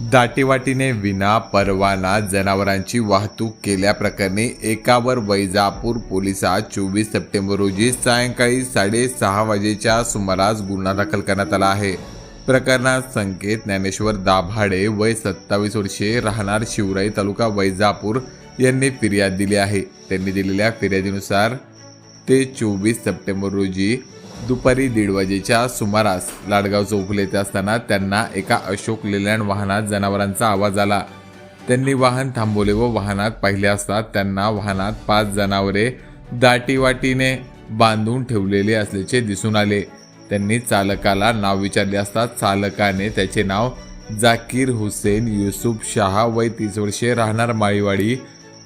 दाटीवाटीने विना परवाना जनावरांची वाहतूक केल्याप्रकरणी एकावर वैजापूर पोलिसात चोवीस सप्टेंबर रोजी सायंकाळी साडेसहा वाजेच्या सुमारास गुन्हा दाखल करण्यात आला आहे. प्रकरणात संकेत ज्ञानेश्वर दाभाडे वय सत्तावीस वर्षे राहणार शिवराई तालुका वैजापूर यांनी फिर्याद दिली आहे. त्यांनी दिलेल्या फिर्यादीनुसार ते चोवीस सप्टेंबर रोजी दुपारी दीड वाजेच्या सुमारास लाडगाव चौफुले येथे असताना त्यांना एका अशोक लेलँड वाहनात जनावरांचा आवाज आला. त्यांनी वाहन थांबवले व वाहनात पाहिले असता त्यांना वाहनात पाच जनावरे दाटीवाटीने बांधून ठेवलेले असल्याचे दिसून आले. त्यांनी चालकाला नाव विचारले असता चालकाने त्याचे नाव जाकीर हुसेन युसुफ शहा वय तीस वर्षे राहणार माळीवाडी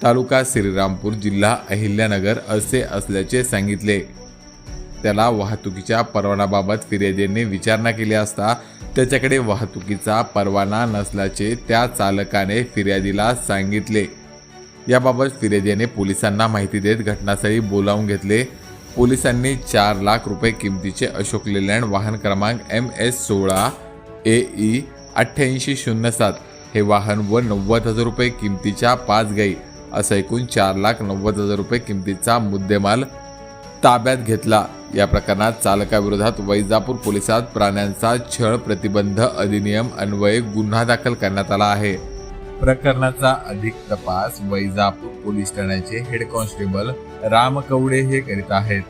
तालुका श्रीरामपूर जिल्हा अहिल्यानगर असे असल्याचे सांगितले. त्याला वाहतुकीच्या परवानाबाबत फिर्यादीने विचारणा केली असता त्याच्याकडे वाहतुकीचा परवाना नसल्याचे त्या चालकाने फिर्यादीला सांगितले. याबाबत फिर्यादीने पोलिसांना माहिती देत घटनास्थळी बोलावून घेतले. पोलिसांनी चार लाख रुपये किमतीचे अशोक लेलँड वाहन क्रमांक एम एस सोळा ए ई अठ्ठ्याऐंशी शून्य सात हे वाहन व नव्वद हजार रुपये किमतीच्या पाच गाई असं एकूण चार लाख नव्वद हजार रुपये किमतीचा मुद्देमाल ताब्यात घेतला. या प्रकरणात चालकाविरोधात वैजापूर पोलिसात प्राण्यांचा छळ प्रतिबंध अधिनियम अन्वये गुन्हा दाखल करण्यात आला आहे. प्रकरणाचा अधिक तपास वैजापूर पोलीस ठाण्याचे हेड कॉन्स्टेबल राम कवडे हे करीत आहेत.